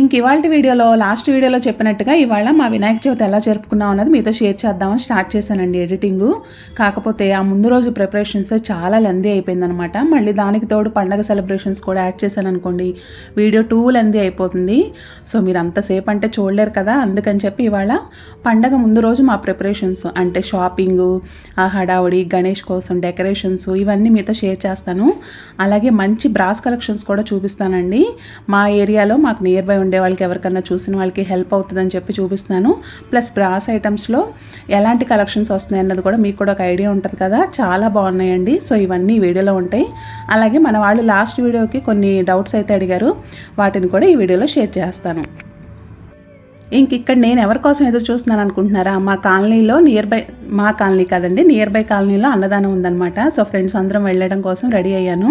ఇంక ఇవాళ వీడియోలో లాస్ట్ వీడియోలో చెప్పినట్టుగా ఇవాళ మా వినాయక చవితి ఎలా జరుపుకున్నాం అన్నది మీతో షేర్ చేద్దామని స్టార్ట్ చేశానండి ఎడిటింగు. కాకపోతే ఆ ముందు రోజు ప్రిపరేషన్స్ చాలా లెందీ అయిపోయిందనమాట మళ్ళీ దానికి తోడు పండగ సెలబ్రేషన్స్ కూడా యాడ్ చేశాను అనుకోండి వీడియో టూ లెందీ అయిపోతుంది. సో మీరు అంతసేపు అంటే చూడలేరు కదా అందుకని చెప్పి ఇవాళ పండగ ముందు రోజు మా ప్రిపరేషన్స్ అంటే షాపింగు ఆ హడావుడి గణేష్ కోసం డెకరేషన్స్ ఇవన్నీ మీతో షేర్ చేస్తాను. అలాగే మంచి బ్రాస్ కలెక్షన్స్ కూడా చూపిస్తానండి. మా ఏరియాలో మాకు నియర్ బై ఉండే వాళ్ళకి ఎవరికన్నా చూసిన వాళ్ళకి హెల్ప్ అవుతుందని చెప్పి చూపిస్తున్నాను. ప్లస్ బ్రాస్ ఐటమ్స్లో ఎలాంటి కలెక్షన్స్ వస్తున్నాయి అన్నది కూడా మీకు కూడా ఒక ఐడియా ఉంటుంది కదా. చాలా బాగున్నాయండి. సో ఇవన్నీ వీడియోలో ఉంటాయి. అలాగే మన వాళ్ళు లాస్ట్ వీడియోకి కొన్ని డౌట్స్ అయితే అడిగారు. వాటిని కూడా ఈ వీడియోలో షేర్ చేస్తాను. ఇంక ఇక్కడ నేను ఎవరి కోసం ఎదురు చూస్తున్నాను అనుకుంటున్నారా? మా కాలనీలో నియర్ బై మా కాలనీ కాదండి నియర్ బై కాలనీలో అన్నదానం ఉందన్నమాట. సో ఫ్రెండ్స్ అందరం వెళ్ళడం కోసం రెడీ అయ్యాను.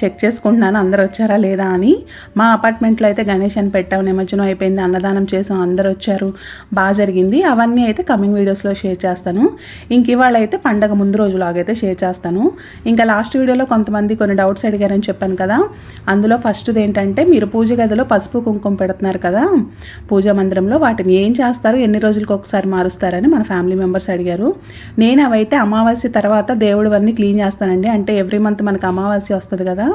చెక్ చేసుకుంటున్నాను అందరు వచ్చారా లేదా అని. మా అపార్ట్మెంట్లో అయితే గణేష్ అని పెట్టాం నిమజ్జనం అయిపోయింది అన్నదానం చేసాం అందరు వచ్చారు. బాగా జరిగింది. అవన్నీ అయితే కమింగ్ వీడియోస్లో షేర్ చేస్తాను. ఇంక ఇవాళ అయితే పండగ ముందు రోజులాగైతే షేర్ చేస్తాను. ఇంకా లాస్ట్ వీడియోలో కొంతమంది కొన్ని డౌట్స్ అడిగారని చెప్పాను కదా. అందులో ఫస్ట్ది ఏంటంటే మీరు పూజ గదిలో పసుపు కుంకుమ పెడుతున్నారు కదా. పూజా మందిరంలో వాటిని ఏం చేస్తారు ఎన్ని రోజులకు ఒకసారి మారుస్తారని మన ఫ్యామిలీ మెంబర్స్ అడిగారు. నేను అవైతే అమావాస్య తర్వాత దేవుడు అన్నీ క్లీన్ చేస్తానండి. అంటే ఎవ్రీ మంత్ మనకు అమావాస్య వస్తుంది కదా.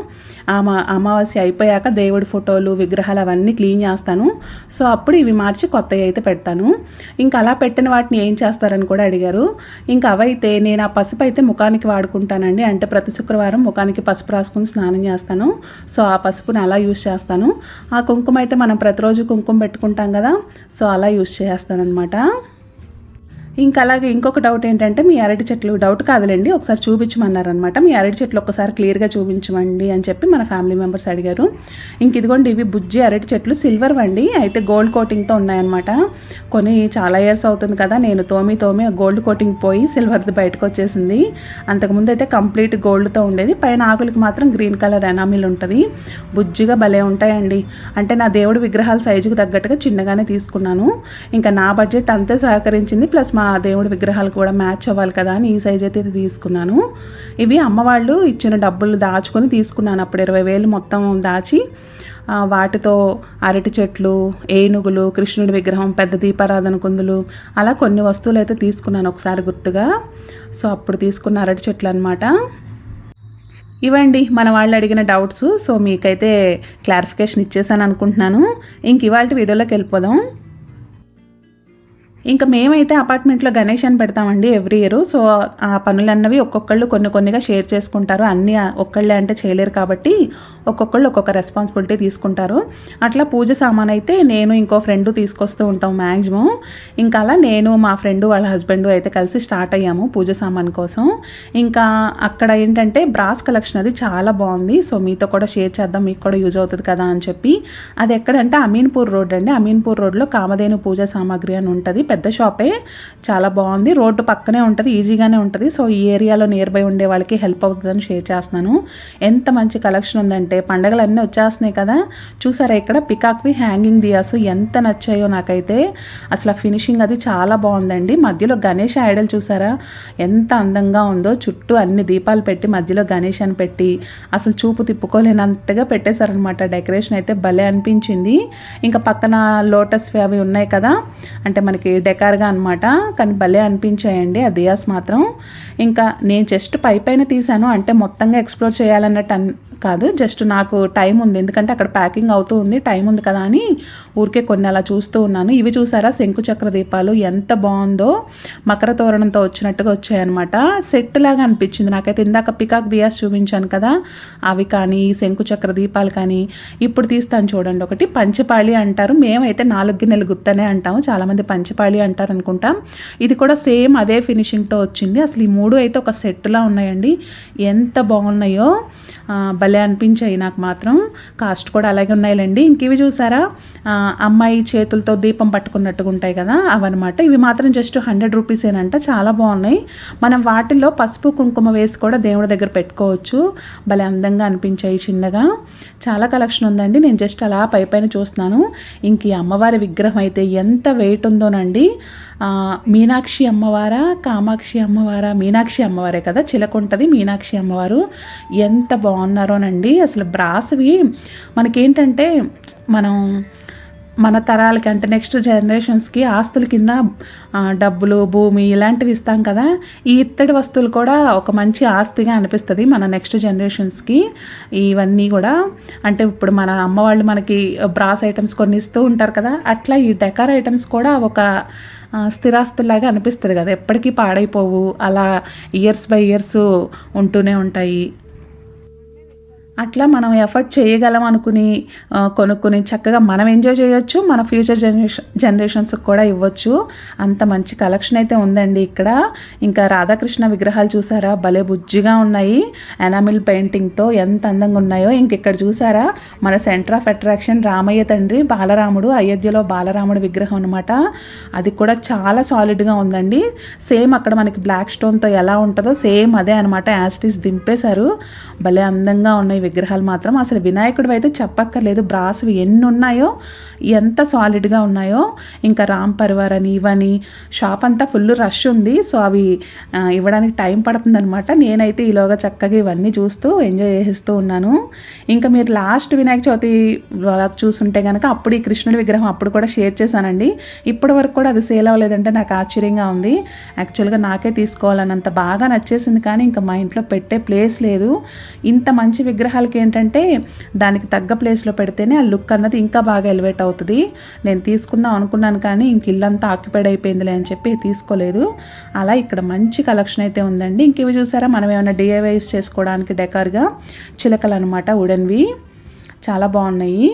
ఆ అమావాస్య అయిపోయాక దేవుడి ఫోటోలు విగ్రహాలు అవన్నీ క్లీన్ చేస్తాను. సో అప్పుడు ఇవి మార్చి కొత్తవి అయితే పెడతాను. ఇంకా అలా పెట్టిన వాటిని ఏం చేస్తారని కూడా అడిగారు. ఇంకా అవైతే నేను ఆ పసుపు అయితే ముఖానికి వాడుకుంటానండి. అంటే ప్రతి శుక్రవారం ముఖానికి పసుపు రాసుకుని స్నానం చేస్తాను. సో ఆ పసుపుని అలా యూస్ చేస్తాను. ఆ కుంకుమ అయితే మనం ప్రతిరోజు కుంకుమ పెట్టుకుంటాం కదా. సో అలా యూస్ చేస్తాను అనమాట ఇంకా అలాగే ఇంకొక డౌట్ ఏంటంటే మీ అరటి చెట్లు డౌట్ కాదులేండి ఒకసారి చూపించమన్నారనమాట మీ అరటి చెట్లు ఒకసారి క్లియర్గా చూపించమండి అని చెప్పి మన ఫ్యామిలీ మెంబర్స్ అడిగారు. ఇంక ఇదిగోండి ఇవి బుజ్జి అరటి చెట్లు సిల్వర్ వండి అయితే గోల్డ్ కోటింగ్తో ఉన్నాయన్నమాట. కొన్ని చాలా ఇయర్స్ అవుతుంది కదా నేను తోమి తోమి గోల్డ్ కోటింగ్ పోయి సిల్వర్ది బయటకు వచ్చేసింది. అంతకుముందు అయితే కంప్లీట్ గోల్డ్తో ఉండేది. పైన ఆకులకి మాత్రం గ్రీన్ కలర్ ఎనామిల్ ఉంటుంది. బుజ్జిగా భలే ఉంటాయండి. అంటే నా దేవుడు విగ్రహాల సైజుకు తగ్గట్టుగా చిన్నగానే తీసుకున్నాను. ఇంకా నా బడ్జెట్ అంతే సహకరించింది. ప్లస్ మా దేవుడి విగ్రహాలు కూడా మ్యాచ్ అవ్వాలి కదా అని ఈ సైజ్ అయితే తీసుకున్నాను. ఇవి అమ్మవాళ్ళు ఇచ్చిన డబ్బులు దాచుకొని తీసుకున్నాను. అప్పుడు ఇరవై వేలు మొత్తం దాచి వాటితో అరటి చెట్లు ఏనుగులు కృష్ణుడి విగ్రహం పెద్ద దీపారాధన కుందులు అలా కొన్ని వస్తువులు అయితే తీసుకున్నాను ఒకసారి గుర్తుగా. సో అప్పుడు తీసుకున్న అరటి చెట్లు అనమాట ఇవ్వండి మన వాళ్ళు అడిగిన డౌట్స్ సో మీకైతే క్లారిఫికేషన్ ఇచ్చేసాను అనుకుంటున్నాను. ఇంక ఇవాళ వీడియోలోకి వెళ్ళిపోదాం. ఇంకా మేమైతే అపార్ట్మెంట్లో గణేష్ అని పెడతామండి ఎవ్రీ ఇయర్ సో ఆ పనులన్నవి ఒక్కొక్కళ్ళు కొన్ని కొన్నిగా షేర్ చేసుకుంటారు. అన్నీ ఒక్కళ్ళే అంటే చేయలేరు కాబట్టి ఒక్కొక్కళ్ళు ఒక్కొక్క రెస్పాన్సిబిలిటీ తీసుకుంటారు. అట్లా పూజ సామాన్ అయితే నేను ఇంకో ఫ్రెండ్ తీసుకొస్తూ ఉంటాం మ్యాక్సిమం ఇంకా అలా నేను మా ఫ్రెండ్ వాళ్ళ హస్బెండ్ అయితే కలిసి స్టార్ట్ అయ్యాము పూజ సామాన్ కోసం. ఇంకా అక్కడ ఏంటంటే బ్రాస్ కలెక్షన్ అది చాలా బాగుంది. సో మీతో కూడా షేర్ చేద్దాం మీకు కూడా యూజ్ అవుతుంది కదా అని చెప్పి. అది ఎక్కడంటే అమీన్పూర్ రోడ్ అండి. అమీన్పూర్ రోడ్లో కామధేను పూజ సామాగ్రి అని ఉంటుంది. పెద్ద షాపే. చాలా బాగుంది. రోడ్డు పక్కనే ఉంటుంది ఈజీగానే ఉంటుంది. సో ఈ ఏరియాలో నియర్ బై ఉండే వాళ్ళకి హెల్ప్ అవుతుందని షేర్ చేస్తున్నాను. ఎంత మంచి కలెక్షన్ ఉందంటే పండగలు అన్నీ వచ్చేస్తున్నాయి కదా. చూసారా ఇక్కడ? పికాక్వి హ్యాంగింగ్ దియాస్ ఎంత నచ్చాయో నాకైతే. అసలు ఫినిషింగ్ అది చాలా బాగుందండి. మధ్యలో గణేష్ ఐడల్ చూసారా? ఎంత అందంగా ఉందో. చుట్టూ అన్ని దీపాలు పెట్టి మధ్యలో గణేష్ అని పెట్టి అసలు చూపు తిప్పుకోలేనంతగా పెట్టేశారనమాట డెకరేషన్ అయితే భలే అనిపించింది. ఇంకా పక్కన లోటస్ అవి ఉన్నాయి కదా. అంటే మనకి డెకార్గా అనమాట కానీ భలే అనిపించాయండి ఆ దియాస్ మాత్రం. ఇంకా నేను జస్ట్ పై పైన తీసాను అంటే మొత్తంగా ఎక్స్ప్లోర్ చేయాలన్నట్టు అన్ కాదు జస్ట్ నాకు టైం ఉంది. ఎందుకంటే అక్కడ ప్యాకింగ్ అవుతూ ఉంది. టైం ఉంది కదా అని ఊరికే కొన్ని అలా చూస్తూ ఉన్నాను. ఇవి చూసారా? శంకుచక్ర దీపాలు ఎంత బాగుందో మకర తోరణంతో వచ్చినట్టుగా వచ్చాయన్నమాట. సెట్ లాగా అనిపించింది. నాకైతే ఇందాక పికాక్ దియాస్ చూపించాను కదా. అవి కానీ శంకుచక్ర దీపాలు కానీ. ఇప్పుడు తీస్తాను చూడండి. ఒకటి పంచపాళి అంటారు. మేమైతే నాలుగు గిన్నెలు గుత్తనే అంటాము. చాలామంది పంచపాళి అంటారు అనుకుంటాం ఇది కూడా సేమ్ అదే ఫినిషింగ్తో వచ్చింది. అసలు ఈ మూడు అయితే ఒక సెట్లా ఉన్నాయండి. ఎంత బాగున్నాయో. భలే అనిపించాయి నాకు మాత్రం. కాస్ట్ కూడా అలాగే ఉన్నాయిలేండి. ఇంక ఇవి చూసారా? అమ్మాయి చేతులతో దీపం పట్టుకున్నట్టుగా ఉంటాయి కదా అవన్నమాట. ఇవి మాత్రం జస్ట్ హండ్రెడ్ రూపీసేనంట చాలా బాగున్నాయి. మనం వాటిల్లో పసుపు కుంకుమ వేసి కూడా దేవుడి దగ్గర పెట్టుకోవచ్చు. భలే అందంగా అనిపించాయి చిన్నగా. చాలా కలెక్షన్ ఉందండి. నేను జస్ట్ అలా పై పైన చూస్తున్నాను. ఇంక ఈ అమ్మవారి విగ్రహం అయితే ఎంత వెయిట్ ఉందోనండి. ఆ, మీనాక్షి అమ్మవారా కామాక్షి అమ్మవారా? మీనాక్షి అమ్మవారే కదా చిలక ఉంటుంది మీనాక్షి అమ్మవారు. ఎంత బాగున్నారోనండి. అసలు బ్రాస్వి మనకేంటంటే మనం మన తరాలకి అంటే నెక్స్ట్ జనరేషన్స్కి ఆస్తుల కింద డబ్బులు భూమి ఇలాంటివి ఇస్తాం కదా ఈ ఇత్తడి వస్తువులు కూడా ఒక మంచి ఆస్తిగా అనిపిస్తుంది మన నెక్స్ట్ జనరేషన్స్కి ఇవన్నీ కూడా అంటే ఇప్పుడు మన అమ్మవాళ్ళు మనకి బ్రాస్ ఐటమ్స్ కొన్ని ఇస్తూ ఉంటారు కదా అట్లా ఈ డెకర్ ఐటమ్స్ కూడా ఒక స్థిరాస్తులాగా అనిపిస్తుంది కదా. ఎప్పటికీ పాడైపోవు. అలా ఇయర్స్ బై ఇయర్స్ ఉంటూనే ఉంటాయి. అట్లా మనం ఎఫర్ట్ చేయగలం అనుకుని కొనుక్కుని చక్కగా మనం ఎంజాయ్ చేయొచ్చు మన ఫ్యూచర్ జనరేషన్ జనరేషన్స్కి కూడా ఇవ్వచ్చు. అంత మంచి కలెక్షన్ అయితే ఉందండి ఇక్కడ. ఇంకా రాధాకృష్ణ విగ్రహాలు చూసారా? భలే బుజ్జిగా ఉన్నాయి. ఎనామిల్ పెయింటింగ్తో ఎంత అందంగా ఉన్నాయో. ఇంక ఇక్కడ చూసారా? మన సెంటర్ ఆఫ్ అట్రాక్షన్ రామయ్య తండ్రి బాలరాముడు అయోధ్యలో బాలరాముడు విగ్రహం అనమాట అది కూడా చాలా సాలిడ్గా ఉందండి. సేమ్ అక్కడ మనకి బ్లాక్ స్టోన్తో ఎలా ఉంటుందో సేమ్ అదే అనమాట యాస్టిస్ దింపేశారు. భలే అందంగా ఉన్నాయి విగ్రహాలు మాత్రం అసలు వినాయకుడు అయితే చెప్పక్కర్లేదు. బ్రాస్వి ఎన్ని ఉన్నాయో ఎంత సాలిడ్గా ఉన్నాయో ఇంకా రామ్ పరివార్ అని ఇవని షాప్ అంతా ఫుల్ రష్ ఉంది. సో అవి ఇవ్వడానికి టైం పడుతుందనమాట నేనైతే ఈలోగా చక్కగా ఇవన్నీ చూస్తూ ఎంజాయ్ చేస్తూ ఉన్నాను. ఇంకా మీరు లాస్ట్ వినాయక చవితి చూసుంటే కనుక అప్పుడు ఈ కృష్ణుడి విగ్రహం అప్పుడు కూడా షేర్ చేశానండి. ఇప్పటి వరకు కూడా అది సేల్ అవ్వలేదంటే నాకు ఆశ్చర్యంగా ఉంది. యాక్చువల్గా నాకే తీసుకోవాలన్నంత బాగా నచ్చేసింది కానీ ఇంకా మా ఇంట్లో పెట్టే ప్లేస్ లేదు. ఇంత మంచి విగ్రహం సందేహాలకి ఏంటంటే దానికి తగ్గ ప్లేస్లో పెడితేనే ఆ లుక్ అన్నది ఇంకా బాగా ఎలివేట్ అవుతుంది. నేను తీసుకుందాం అనుకున్నాను కానీ ఇంక ఇల్లంతా ఆక్యుపైడ్ అయిపోయిందిలే అని చెప్పి తీసుకోలేదు. అలా ఇక్కడ మంచి కలెక్షన్ అయితే ఉందండి. ఇంక ఇవి చూసారా? మనం ఏమైనా డిఐవైస్ చేసుకోవడానికి డెకార్గా చిలకలు అనమాట ఉడన్వి చాలా బాగున్నాయి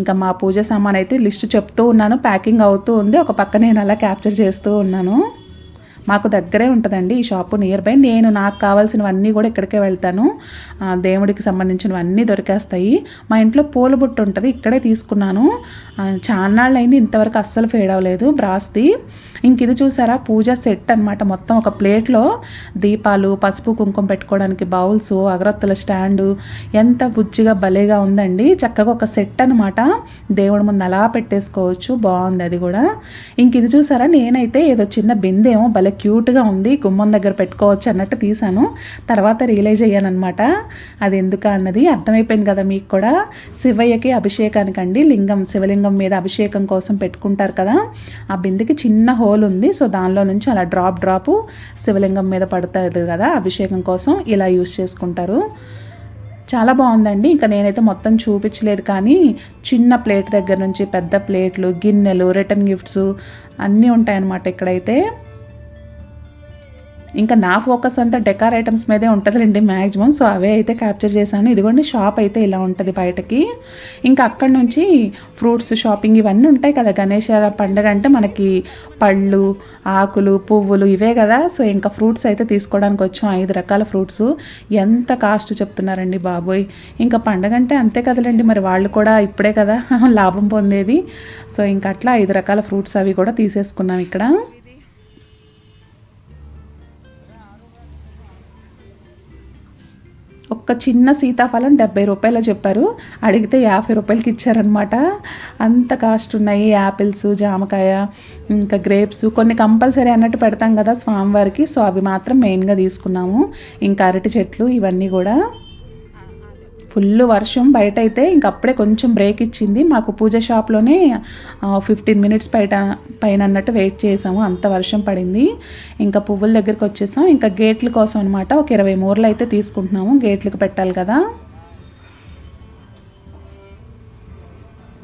ఇంకా మా పూజ సామాన్ అయితే లిస్ట్ చెప్తూ ఉన్నాను ప్యాకింగ్ అవుతూ ఉంది. ఒక పక్క నేను అలా క్యాప్చర్ చేస్తూ ఉన్నాను. మాకు దగ్గరే ఉంటుందండి ఈ షాపు నియర్ బై నేను నాకు కావాల్సినవన్నీ కూడా ఇక్కడికే వెళ్తాను. దేవుడికి సంబంధించినవన్నీ దొరికేస్తాయి. మా ఇంట్లో పూల బుట్ట ఉంటుంది ఇక్కడే తీసుకున్నాను. ఆ, చాన్నాళ్ళు అయింది ఇంతవరకు అస్సలు ఫేడ్ అవ్వలేదు బ్రాస్ది. ఇంక ఇది చూసారా పూజ సెట్ అన్నమాట. మొత్తం ఒక ప్లేట్లో దీపాలు పసుపు కుంకుమ పెట్టుకోవడానికి బౌల్స్ అగరత్తుల స్టాండు ఎంత బుజ్జిగా భలేగా ఉందండి. చక్కగా ఒక సెట్ అనమాట దేవుడి ముందు అలా పెట్టేసుకోవచ్చు బాగుంది అది కూడా. ఇంక ఇది చూసారా నేనైతే ఏదో చిన్న బిందేమో భలే క్యూట్గా ఉంది గుమ్మం దగ్గర పెట్టుకోవచ్చు అన్నట్టు తీసాను తర్వాత రియలైజ్ అయ్యాను అనమాట అది ఎందుకు అన్నది అర్థమైపోయింది కదా మీకు కూడా. శివయ్యకి అభిషేకానికి అండి లింగం శివలింగం మీద అభిషేకం కోసం పెట్టుకుంటారు కదా. ఆ బిందెకి చిన్న హోల్ ఉంది సో దానిలో నుంచి అలా డ్రాప్ డ్రాప్ శివలింగం మీద పడుతుంది కదా అభిషేకం కోసం ఇలా యూస్ చేసుకుంటారు. చాలా బాగుందండి. ఇంకా నేనైతే మొత్తం చూపించలేదు కానీ చిన్న ప్లేట్ దగ్గర నుంచి పెద్ద ప్లేట్లు గిన్నెలు రిటర్న్ గిఫ్ట్స్ అన్నీ ఉంటాయన్నమాట ఇక్కడైతే. ఇంకా నా ఫోకస్ అంతా డెకార్ ఐటమ్స్ మీదే ఉంటుందిలేండి మ్యాక్సిమం సో అవే అయితే క్యాప్చర్ చేశాను. ఇదిగోండి షాప్ అయితే ఇలా ఉంటుంది బయటకి. ఇంకా అక్కడ నుంచి ఫ్రూట్స్ షాపింగ్ ఇవన్నీ ఉంటాయి కదా గణేష పండగ అంటే మనకి పళ్ళు ఆకులు పువ్వులు ఇవే కదా. సో ఇంకా ఫ్రూట్స్ అయితే తీసుకోవడానికి వచ్చాం. ఐదు రకాల ఫ్రూట్స్. ఎంత కాస్ట్ చెప్తున్నారండి బాబోయ్. ఇంకా పండగ అంటే అంతే కదలండి. మరి వాళ్ళు కూడా ఇప్పుడే కదా లాభం పొందేది. సో ఇంకా అట్లా ఐదు రకాల ఫ్రూట్స్ అవి కూడా తీసేసుకున్నాం ఇక్కడ. ఒక్క చిన్న సీతాఫలం డెబ్బై రూపాయలు చెప్పారు. అడిగితే యాభై రూపాయలకి ఇచ్చారనమాట అంత కాస్ట్ ఉన్నాయి యాపిల్స్ జామకాయ ఇంకా గ్రేప్స్. కొన్ని కంపల్సరీ అన్నట్టు పెడతాం కదా స్వామివారికి. సో అవి మాత్రం మెయిన్గా తీసుకున్నాము. ఇంకా అరటి చెట్లు ఇవన్నీ కూడా. ఫుల్ వర్షం బయట అయితే ఇంక అప్పుడే కొంచెం బ్రేక్ ఇచ్చింది. మాకు పూజ షాప్లోనే ఫిఫ్టీన్ మినిట్స్ బయట పైన అన్నట్టు వెయిట్ చేసాము. అంత వర్షం పడింది. ఇంకా పువ్వుల దగ్గరికి వచ్చేసాం ఇంకా గేట్ల కోసం అనమాట ఒక ఇరవై మూరలు అయితే తీసుకుంటున్నాము. గేట్లకు పెట్టాలి కదా.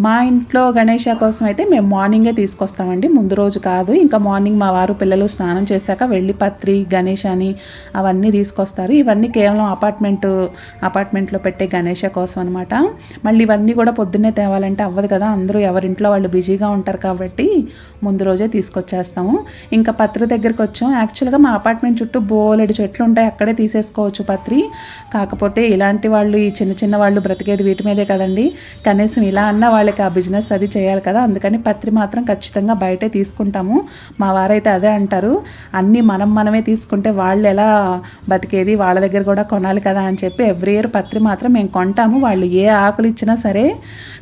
మా ఇంట్లో గణేష కోసం అయితే మేము మార్నింగే తీసుకొస్తామండి. ముందు రోజు కాదు. ఇంకా మార్నింగ్ మా వారు పిల్లలు స్నానం చేశాక వెళ్ళి పత్రి గణేష్ అని అవన్నీ తీసుకొస్తారు. ఇవన్నీ కేవలం అపార్ట్మెంట్ అపార్ట్మెంట్లో పెట్టే గణేష కోసం అనమాట మళ్ళీ ఇవన్నీ కూడా పొద్దున్నే తేవాలంటే అవ్వదు కదా. అందరూ ఎవరింట్లో వాళ్ళు బిజీగా ఉంటారు కాబట్టి ముందు రోజే తీసుకొచ్చేస్తాము. ఇంకా పత్రి దగ్గరికి వచ్చాం. యాక్చువల్గా మా అపార్ట్మెంట్ చుట్టూ బోలెడు చెట్లు ఉంటాయి. అక్కడే తీసేసుకోవచ్చు పత్రి. కాకపోతే ఇలాంటి వాళ్ళు ఈ చిన్న చిన్న వాళ్ళు బ్రతికేది వీటి మీదే కదండి. కనీసం ఇలా అన్న వాళ్ళ వాళ్ళకి ఆ బిజినెస్ అది చేయాలి కదా అందుకని పత్రి మాత్రం ఖచ్చితంగా బయటే తీసుకుంటాము. మా వారైతే అదే అంటారు అన్నీ మనం మనమే తీసుకుంటే వాళ్ళు ఎలా బతికేది వాళ్ళ దగ్గర కూడా కొనాలి కదా అని చెప్పి ఎవ్రీ ఇయర్ పత్రి మాత్రం మేము కొంటాము. వాళ్ళు ఏ ఆకులు ఇచ్చినా సరే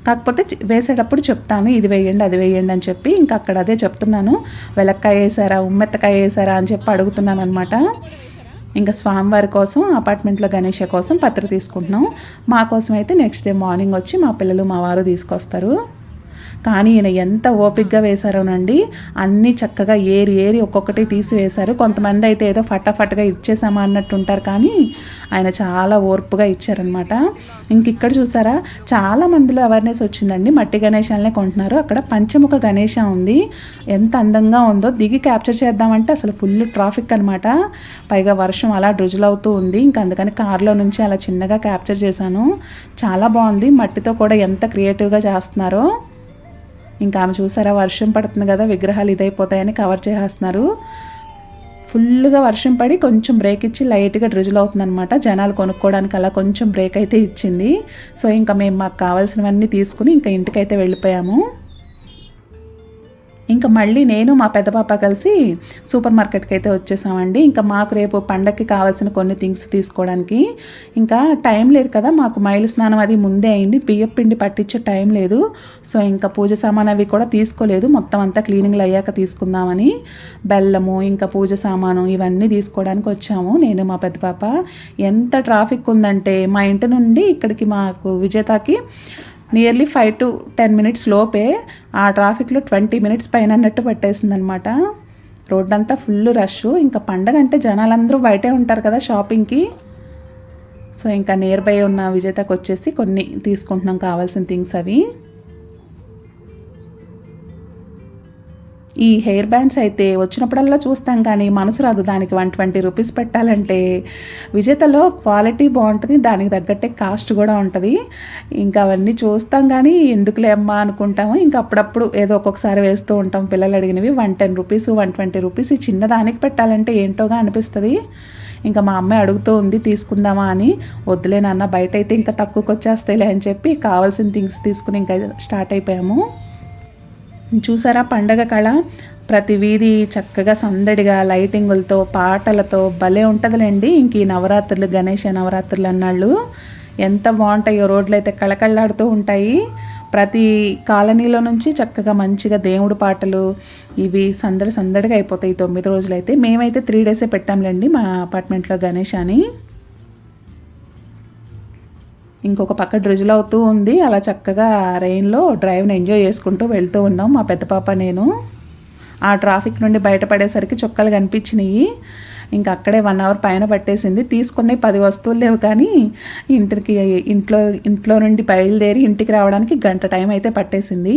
కాకపోతే వేసేటప్పుడు చెప్తాను ఇది వేయండి అది వేయండి అని చెప్పి ఇంకా అక్కడ అదే చెప్తున్నాను. వెలక్కాయ వేసారా ఉమ్మెత్తకాయ వేసారా అని చెప్పి అడుగుతున్నాను అనమాట ఇంకా స్వామివారి కోసం అపార్ట్మెంట్లో గణేష కోసం పత్ర తీసుకుంటున్నాం. మా కోసం అయితే నెక్స్ట్ డే మార్నింగ్ వచ్చి మా పిల్లలు మా వారు తీసుకొస్తారు. కానీ ఈయన ఎంత ఓపిక్గా వేశారోనండి. అన్నీ చక్కగా ఏరి ఏరి ఒక్కొక్కటి తీసి వేశారు కొంతమంది అయితే ఏదో ఫటాఫట్గా ఇచ్చేసామా అన్నట్టు ఉంటారు కానీ ఆయన చాలా ఓర్పుగా ఇచ్చారనమాట ఇంక ఇక్కడ చూసారా చాలా మందిలో అవేర్నెస్ వచ్చిందండి. మట్టి గణేశాలనే కొంటున్నారు. అక్కడ పంచముఖ గణేష ఉంది. ఎంత అందంగా ఉందో దిగి క్యాప్చర్ చేద్దామంటే అసలు ఫుల్ ట్రాఫిక్ అనమాట పైగా వర్షం అలా అవుతూ ఉంది. ఇంకా అందుకని కార్లో నుంచి అలా చిన్నగా క్యాప్చర్ చేశాను. చాలా బాగుంది. మట్టితో కూడా ఎంత క్రియేటివ్గా చేస్తున్నారో. ఇంకా ఆమె చూసారా వర్షం పడుతుంది కదా విగ్రహాలు ఇదైపోతాయని కవర్ చేసేస్తున్నారు. ఫుల్గా వర్షం పడి కొంచెం బ్రేక్ ఇచ్చి లైట్గా డ్రిజుల్ అవుతుందనమాట జనాలు కొనుక్కోవడానికి అలా కొంచెం బ్రేక్ అయితే ఇచ్చింది. సో ఇంకా మేము మాకు కావాల్సినవన్నీ తీసుకుని ఇంకా ఇంటికైతే వెళ్ళిపోయాము. ఇంకా మళ్ళీ నేను మా పెద్ద పాప కలిసి సూపర్ మార్కెట్కి అయితే వచ్చేసామండి. ఇంకా మాకు రేపు పండగకి కావాల్సిన కొన్ని థింగ్స్ తీసుకోవడానికి. ఇంకా టైం లేదు కదా మాకు మైలు స్నానం అది ముందే అయింది. బియ్యం పిండి పట్టించే టైం లేదు. సో ఇంకా పూజ సామాన్ అవి కూడా తీసుకోలేదు. మొత్తం అంతా క్లీనింగ్లు అయ్యాక తీసుకుందామని బెల్లము ఇంకా పూజ సామాను ఇవన్నీ తీసుకోవడానికి వచ్చాము. నేను మా పెద్ద పాప. ఎంత ట్రాఫిక్ ఉందంటే మా ఇంటి నుండి ఇక్కడికి మాకు విజేతకి nearly five to ten minutes లోపే ఆ ట్రాఫిక్లో ట్వంటీ మినిట్స్ పైన అన్నట్టు పట్టేసింది అనమాట రోడ్ అంతా ఫుల్ రష్ ఇంకా పండగ అంటే జనాలందరూ బయటే ఉంటారు కదా షాపింగ్కి సో ఇంకా నియర్ బై ఉన్న విజేతకు వచ్చేసి కొన్ని తీసుకుంటున్నాం కావాల్సిన థింగ్స్ అవి. ఈ హెయిర్ బ్యాండ్స్ అయితే వచ్చినప్పుడల్లా చూస్తాం కానీ మనసు రాదు దానికి వన్ ట్వంటీ రూపీస్ పెట్టాలంటే. విజేతలో క్వాలిటీ బాగుంటుంది దానికి తగ్గట్టే కాస్ట్ కూడా ఉంటుంది. ఇంకా అవన్నీ చూస్తాం కానీ ఎందుకులే అమ్మా అనుకుంటాము. ఇంకా అప్పుడప్పుడు ఏదో ఒక్కొక్కసారి వేస్తూ ఉంటాం. పిల్లలు అడిగినవి one ten rupees one twenty rupees ఈ చిన్నదానికి పెట్టాలంటే ఏంటోగా అనిపిస్తుంది. ఇంకా మా అమ్మాయి అడుగుతూ ఉంది తీసుకుందామా అని. వద్దులే నాన్న బయట అయితే ఇంకా తక్కువకి వచ్చేస్తాయిలే అని చెప్పి కావాల్సిన థింగ్స్ తీసుకుని ఇంకా స్టార్ట్ అయిపోయాము. చూసారా పండగ కళ? ప్రతి వీధి చక్కగా సందడిగా లైటింగులతో పాటలతో భలే ఉంటుందిలేండి. ఇంక ఈ నవరాత్రులు గణేష నవరాత్రులు అన్నాళ్ళు ఎంత బాగుంటాయో రోడ్లు అయితే కళకళలాడుతూ ఉంటాయి. ప్రతి కాలనీలో నుంచి చక్కగా మంచిగా దేవుడు పాటలు ఇవి సందడి సందడిగా అయిపోతాయి. తొమ్మిది రోజులైతే మేమైతే త్రీ డేసే పెట్టాంలేండి మా అపార్ట్మెంట్లో గణేష్ అని. ఇంకొక పక్క డ్రిజుల్ అవుతూ ఉంది. అలా చక్కగా రైన్లో డ్రైవ్ని ఎంజాయ్ చేసుకుంటూ వెళ్తూ ఉన్నాం మా పెద్ద పాప నేను. ఆ ట్రాఫిక్ నుండి బయటపడేసరికి చుక్కలు కనిపించినాయి. ఇంకా అక్కడే వన్ అవర్ పైన పట్టేసింది. తీసుకునే పది వస్తువులు లేవు కానీ ఇంటికి ఇంట్లో ఇంట్లో నుండి బయలుదేరి ఇంటికి రావడానికి గంట టైం అయితే పట్టేసింది.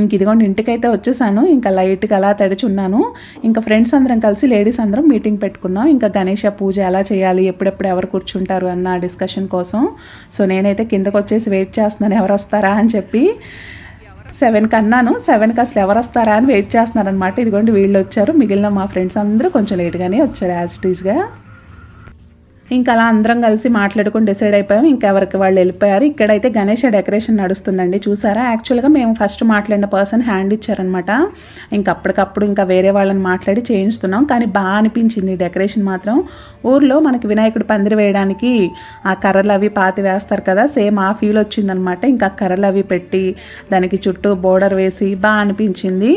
ఇంక ఇదిగోండి ఇంటికైతే వచ్చేసాను. ఇంకా లైట్గా అలా తడిచున్నాను ఇంకా ఫ్రెండ్స్ అందరం కలిసి లేడీస్ అందరం మీటింగ్ పెట్టుకున్నాం. ఇంకా గణేష పూజ ఎలా చేయాలి ఎప్పుడెప్పుడు ఎవరు కూర్చుంటారు అన్న డిస్కషన్ కోసం. సో నేనైతే కిందకు వచ్చేసి వెయిట్ చేస్తున్నాను ఎవరు వస్తారా అని చెప్పి. సెవెన్కి అన్నాను సెవెన్కి అసలు ఎవరు వస్తారా అని వెయిట్ చేస్తున్నారనమాట ఇదిగోండి వీళ్ళు వచ్చారు. మిగిలిన మా ఫ్రెండ్స్ అందరూ కొంచెం లేట్గానే వచ్చారు యాజ్ టీజ్గా ఇంకా అలా అందరం కలిసి మాట్లాడుకుని డిసైడ్ అయిపోయాం. ఇంకెవరికి వాళ్ళు వెళ్ళిపోయారు. ఇక్కడైతే గణేష డెకరేషన్ నడుస్తుందండి. చూసారా? యాక్చువల్గా మేము ఫస్ట్ మాట్లాడిన పర్సన్ హ్యాండ్ ఇచ్చారనమాట ఇంకా అప్పటికప్పుడు ఇంకా వేరే వాళ్ళని మాట్లాడి చేయించుతున్నాం. కానీ బాగా అనిపించింది డెకరేషన్ మాత్రం. ఊర్లో మనకి వినాయకుడు పందిరి వేయడానికి ఆ కర్రలు అవి పాతి వేస్తారు కదా? సేమ్ ఆ ఫీల్ వచ్చిందనమాట ఇంకా కర్రలు అవి పెట్టి దానికి చుట్టూ బోర్డర్ వేసి బాగా అనిపించింది.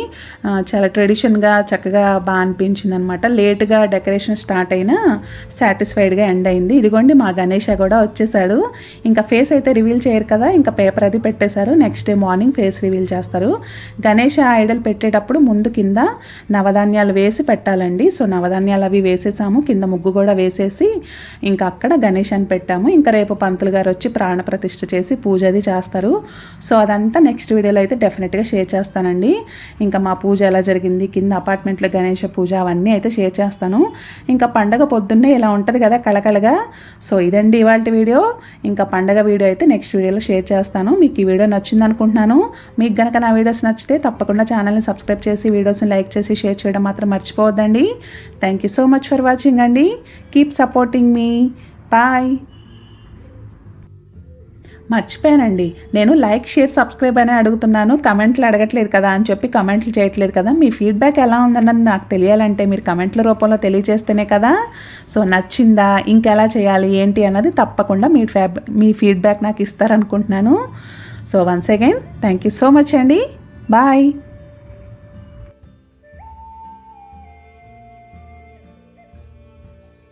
చాలా ట్రెడిషన్గా చక్కగా బాగా అనిపించింది అనమాట లేట్గా డెకరేషన్ స్టార్ట్ అయినా సాటిస్ఫైడ్గా ఎండ్ అయింది. ఇదిగోండి మా గణేష కూడా వచ్చేసాడు. ఇంకా ఫేస్ అయితే రివీల్ చేయరు కదా ఇంకా పేపర్ అది పెట్టేశారు. Next day morning face reveal చేస్తారు. గణేష ఐడల్ పెట్టేటప్పుడు ముందు కింద నవధాన్యాలు వేసి పెట్టాలండి. సో నవధాన్యాలు అవి వేసేసాము. కింద ముగ్గు కూడా వేసేసి ఇంకా అక్కడ గణేష్ అని పెట్టాము. ఇంకా రేపు పంతులు గారు వచ్చి ప్రాణప్రతిష్ఠ చేసి పూజ అది చేస్తారు. సో అదంతా నెక్స్ట్ వీడియోలో అయితే డెఫినెట్గా షేర్ చేస్తానండి. ఇంకా మా పూజ ఎలా జరిగింది కింద అపార్ట్మెంట్లో గణేష పూజ అవన్నీ అయితే షేర్ చేస్తాను. ఇంకా పండగ పొద్దున్నే ఇలా ఉంటుంది కదా కళ రకాలుగా సో ఇదండి ఇవాళ వీడియో. ఇంకా పండగ వీడియో అయితే నెక్స్ట్ వీడియోలో షేర్ చేస్తాను. మీకు ఈ వీడియో నచ్చింది అనుకుంటున్నాను మీకు కనుక నా వీడియోస్ నచ్చితే తప్పకుండా ఛానల్ని సబ్స్క్రైబ్ చేసి వీడియోస్ని లైక్ చేసి షేర్ చేయడం మాత్రం మర్చిపోవద్దండి. Thank you so much for watching అండి. కీప్ సపోర్టింగ్ మీ. బాయ్. మర్చిపోయానండి. నేను లైక్ షేర్ సబ్స్క్రైబ్ అని అడుగుతున్నాను. కమెంట్లు అడగట్లేదు కదా అని చెప్పి కమెంట్లు చేయట్లేదు కదా. మీ ఫీడ్బ్యాక్ ఎలా ఉందన్నది నాకు తెలియాలంటే మీరు కమెంట్ల రూపంలో తెలియజేస్తేనే కదా. సో నచ్చిందా? ఇంకెలా చేయాలి? ఏంటి అన్నది తప్పకుండా మీ ఫ్యాబ్ మీ ఫీడ్బ్యాక్ నాకు ఇస్తారనుకుంటున్నాను. So once again thank you so much అండి. బాయ్.